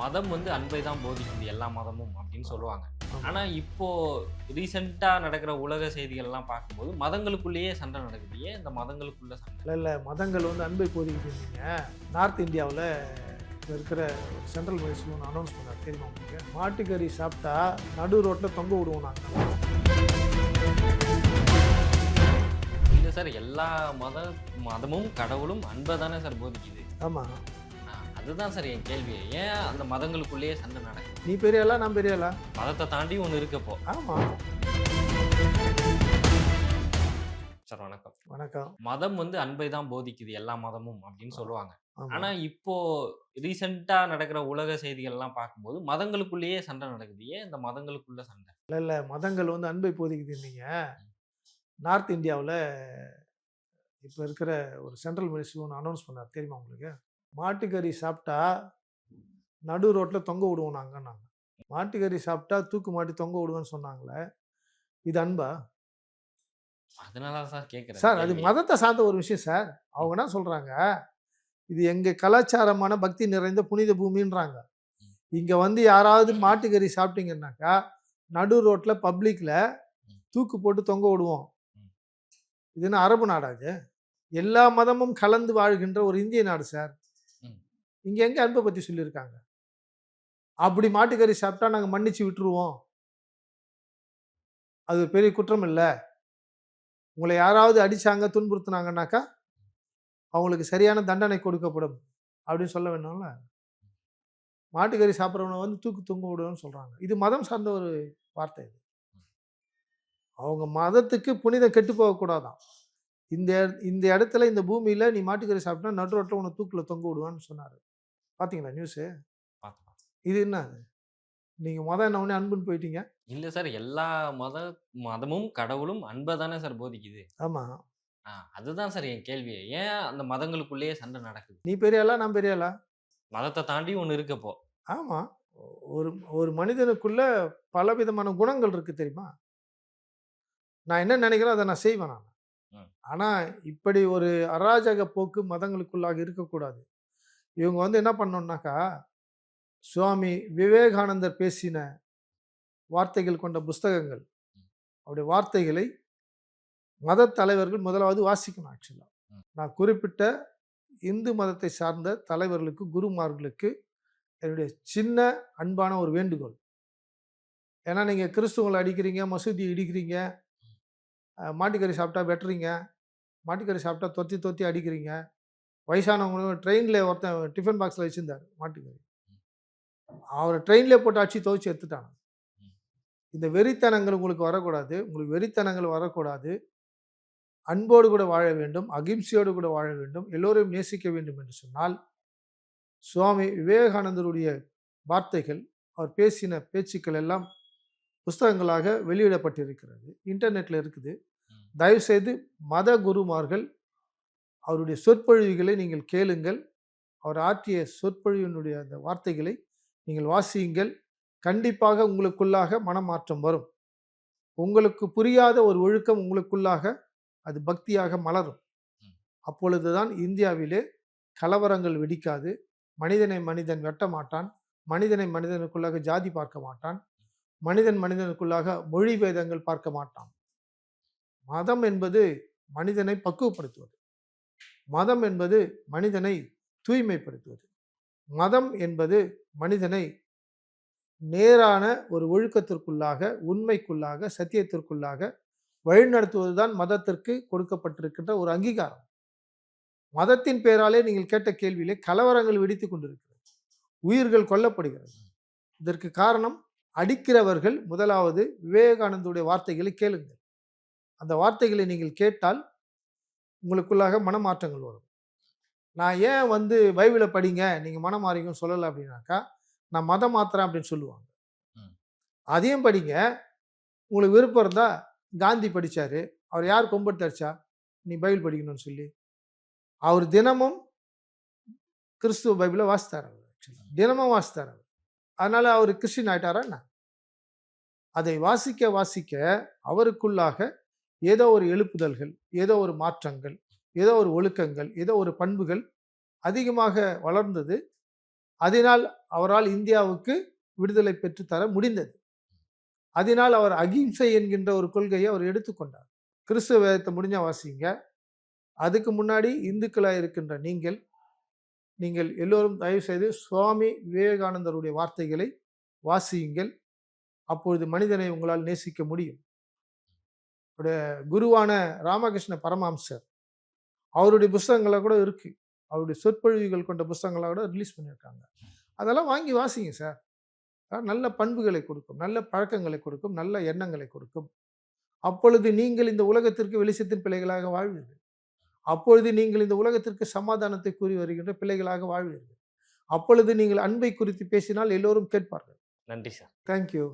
மதம் வந்து அன்பை தான் போதிக்குது எல்லா மதமும் அப்படின்னு சொல்லுவாங்க. ஆமா. ஆனா இப்போ ரீசெண்டா நடக்கிற உலக செய்திகள்லாம் பார்க்கும்போது மதங்களுக்குள்ளேயே சண்டை நடக்குது. ஏன் இந்த மதங்களுக்குள்ள சண்டை இல்லை இல்லை. மதங்கள் வந்து அன்பை போதிக்கிட்டீங்க நார்த் இந்தியாவில் இருக்கிற சென்ட்ரல் மினிஸ்டர் ஒன்று அனௌன்ஸ் பண்ணார். தெரியுமா உங்களுக்கு? மாட்டுக்கறி சாப்பிட்டா நடு ரோட்டில் தொங்க விடுவோம் நாங்கள் இல்ல சார். எல்லா மத மதமும் கடவுளும் அன்பை தானே சார் போதிக்குது. ஆமாம் அதுதான் சார் என் கேள்வி. ஏன் அந்த மதங்களுக்குள்ளேயே சண்டை நடக்குது? நீ பெரியாளா நான் பெரியாளா? மதத்தை தாண்டி ஒன்று இருக்கப்போ. ஆமாம் சார் வணக்கம். வணக்கம். மதம் வந்து அன்பை தான் போதிக்குது எல்லா மதமும் அப்படின்னு சொல்லுவாங்க. ஆனா இப்போ ரீசெண்டா நடக்கிற உலக செய்திகள்லாம் பார்க்கும்போது மதங்களுக்குள்ளேயே சண்டை நடக்குது. ஏன் இந்த மதங்களுக்குள்ள சண்டை? இல்லை இல்லை மதங்கள் வந்து அன்பை போதிக்குது நீங்கள் நார்த் இந்தியாவில் இப்போ இருக்கிற ஒரு சென்ட்ரல் மினிஸ்டர் ஒன்று அனௌன்ஸ் பண்ணார். தெரியுமா உங்களுக்கு? மாட்டுக்கறி சாப்பிட்டா நடு ரோட்டில் தொங்க விடுவோம் நாங்கள் நாங்கள் மாட்டுக்கறி சாப்பிட்டா தூக்கு மாட்டி தொங்க விடுவேன்னு சொன்னாங்களே இது அன்பா? அதனால சார் கேட்குறேன். சார் அது மதத்தை சார்ந்த ஒரு விஷயம் சார். அவங்க என்ன சொல்கிறாங்க இது எங்கள் கலாச்சாரமான பக்தி நிறைந்த புனித பூமின்றாங்க. இங்கே வந்து யாராவது மாட்டுக்கறி சாப்பிட்டீங்கன்னாக்கா நடு ரோட்டில் பப்ளிக்கில் தூக்கு போட்டு தொங்க விடுவோம். இது என்ன அரபு நாடா இது? எல்லா மதமும் கலந்து வாழ்கின்ற ஒரு இந்திய நாடு சார். இங்கே எங்கே அன்பை பற்றி சொல்லியிருக்காங்க அப்படி மாட்டுக்கறி சாப்பிட்டா நாங்கள் மன்னிச்சு விட்டுருவோம். அது பெரிய குற்றம் இல்லை. உங்களை யாராவது அடித்தாங்க துன்புறுத்துனாங்கன்னாக்கா அவங்களுக்கு சரியான தண்டனை கொடுக்கப்படும். அப்படின்னு சொல்ல வேணும்ல? மாட்டுக்கறி சாப்பிட்றவனை வந்து தூக்கு தொங்க விடுவோம்னு சொல்கிறாங்க இது மதம் சார்ந்த ஒரு வார்த்தை இது. அவங்க மதத்துக்கு புனிதம் கெட்டு போகக்கூடாதான். இந்த இட- இந்த இடத்துல இந்த பூமியில் நீ மாட்டுக்கறி சாப்பிட்டா நடுரோட்டில் உன்னை தூக்கில் தொங்க விடுவான்னு சொன்னார். பார்த்தீங்களா நியூஸு. இது என்ன நீங்கள் மதம் என்ன உடனே அன்புன்னு போயிட்டீங்க? இல்ல சார் எல்லா மத மதமும் கடவுளும் அன்பை தானே சார் போதிக்குது. ஆமாம் அதுதான் சார் என் கேள்வி. ஏன் அந்த மதங்களுக்குள்ளேயே சண்டை நடக்குது? நீ பெரியாளா நான் பெரியாளா மதத்தை தாண்டி ஒன்று இருக்கப்போ ஆமாம் ஒரு ஒரு மனிதனுக்குள்ள பலவிதமான குணங்கள் இருக்கு தெரியுமா? நான் என்ன நினைக்கிறேன் அதை நான் செய்வேன் நான். ஆனால் இப்படி ஒரு அராஜக போக்கு மதங்களுக்குள்ளாக இருக்கக்கூடாது. இவங்க வந்து என்ன பண்ணோம்னாக்கா சுவாமி விவேகானந்தர் பேசின வார்த்தைகள் கொண்ட புஸ்தகங்கள். அவருடைய வார்த்தைகளை மத தலைவர்கள் முதலாவது வாசிக்கணும் ஆக்சுவலாக. நான் குறிப்பிட்ட இந்து மதத்தை சார்ந்த தலைவர்களுக்கு குருமார்களுக்கு என்னுடைய சின்ன அன்பான ஒரு வேண்டுகோள். ஏன்னா நீங்கள் கிறிஸ்துவங்களை அடிக்கிறீங்க மசூதி இடிக்கிறீங்க மாட்டுக்கறி சாப்பிட்டா வெட்டுறீங்க மாட்டுக்கறி சாப்பிட்டா தொத்தி தொத்தி அடிக்கிறீங்க வயசானவங்களும் ட்ரெயினில் ஒருத்தன் டிஃபன் பாக்ஸில் வச்சுருந்தார் மாட்டுக்கறி அவரை ட்ரெயினில் போட்டு அடிச்சு துவைச்சு எடுத்துட்டாங்க. இந்த வெறித்தனங்கள் உங்களுக்கு வரக்கூடாது உங்களுக்கு வெறித்தனங்கள் வரக்கூடாது. அன்போடு கூட வாழ வேண்டும் அகிம்சையோடு கூட வாழ வேண்டும் எல்லோரையும் நேசிக்க வேண்டும் என்று சொன்னால் சுவாமி விவேகானந்தருடைய வார்த்தைகள் அவர் பேசின பேச்சுக்கள் எல்லாம் புஸ்தகங்களாக வெளியிடப்பட்டிருக்கிறது. இன்டர்நெட்டில் இருக்குது. தயவுசெய்து மத குருமார்கள் அவருடைய சொற்பொழிவுகளை நீங்கள் கேளுங்கள். அவர் ஆற்றிய சொற்பொழிவினுடைய அந்த வார்த்தைகளை நீங்கள் வாசியுங்கள். கண்டிப்பாக உங்களுக்குள்ளாக மனமாற்றம் வரும். உங்களுக்கு புரியாத ஒரு ஒழுக்கம் உங்களுக்குள்ளாக அது பக்தியாக மலரும். அப்பொழுதுதான் இந்தியாவிலே கலவரங்கள் வெடிக்காது. மனிதனை மனிதன் வெட்ட மாட்டான். மனிதனை மனிதனுக்குள்ளாக ஜாதி பார்க்க மாட்டான். மனிதன் மனிதனுக்குள்ளாக மொழி பேதங்கள் பார்க்க மாட்டான். மதம் என்பது மனிதனை பக்குவப்படுத்துவது. மதம் என்பது மனிதனை தூய்மைப்படுத்துவது. மதம் என்பது மனிதனை நேரான ஒரு ஒழுக்கத்திற்குள்ளாக உண்மைக்குள்ளாக சத்தியத்திற்குள்ளாக வழிநடத்துவதுதான் மதத்திற்கு கொடுக்கப்பட்டிருக்கின்ற ஒரு அங்கீகாரம். மதத்தின் பெயராலே நீங்கள் கேட்ட கேள்வியிலே கலவரங்கள் வெடித்து கொண்டிருக்கிறது. உயிர்கள் கொல்லப்படுகிறது. இதற்கு காரணம் அடிக்கிறவர்கள் முதலாவது விவேகானந்தருடைய வார்த்தைகளை கேளுங்கள். அந்த வார்த்தைகளை நீங்கள் கேட்டால் உங்களுக்குள்ளாக மனமாற்றங்கள் வரும். நான் ஏன் வந்து பைபிளை படிங்க நீங்கள் மனம் மாறிங்கன்னு சொல்லலை அப்படின்னாக்கா நான் மதம் மாத்துறேன் அப்படின்னு சொல்லுவாங்க. அதையும் படிங்க. உங்களுக்கு விருப்பம் இருந்தால் காந்தி படிச்சாரு. அவர் யார் கொம்பெடுத்து அடிச்சா? நீ பைபிள் படிக்கணும்னு சொல்லி. அவர் தினமும் கிறிஸ்துவ பைபிளை வாசித்தார் அவர் ஆக்சுவலி தினமும் வாசித்தார் அவர். அதனால அவர் கிறிஸ்டின் ஆயிட்டாரா என்ன? அதை வாசிக்க வாசிக்க அவருக்குள்ளாக ஏதோ ஒரு எழுப்புதல்கள் ஏதோ ஒரு மாற்றங்கள் ஏதோ ஒரு ஒழுக்கங்கள் ஏதோ ஒரு பண்புகள் அதிகமாக வளர்ந்தது. அதனால் அவரால் இந்தியாவுக்கு விடுதலை பெற்றுத்தர முடிந்தது. அதனால் அவர் அகிம்சை என்கின்ற ஒரு கொள்கையை அவர் எடுத்துக்கொண்டார் கிறிஸ்துவ வேதத்தை முடிஞ்ச வாசிங்க. அதுக்கு முன்னாடி இந்துக்களாக இருக்கின்ற நீங்கள் நீங்கள் எல்லோரும் தயவு செய்து சுவாமி விவேகானந்தருடைய வார்த்தைகளை வாசியுங்கள். அப்பொழுது மனிதனை உங்களால் நேசிக்க முடியும். குருவான ராமகிருஷ்ண பரமஹம்சர். அவருடைய புஸ்தகங்களை கூட இருக்கு. அவருடைய சொற்பொழிவுகள் கொண்ட புஸ்தகங்களை கூட ரிலீஸ் பண்ணியிருக்காங்க. அதெல்லாம் வாங்கி வாசிங்க சார் நல்ல பண்புகளை கொடுக்கும் நல்ல பழக்கங்களை கொடுக்கும் நல்ல எண்ணங்களை கொடுக்கும். அப்பொழுது நீங்கள் இந்த உலகத்திற்கு வெளிச்சத்தின் பிள்ளைகளாக வாழ்வீர்கள். அப்பொழுது நீங்கள் இந்த உலகத்திற்கு சமாதானத்தை கூறி வருகின்ற பிள்ளைகளாக வாழ்வீர்கள். அப்பொழுது நீங்கள் அன்பை குறித்து பேசினால் எல்லோரும் கேட்பார்கள். நன்றி சார் தேங்க்யூ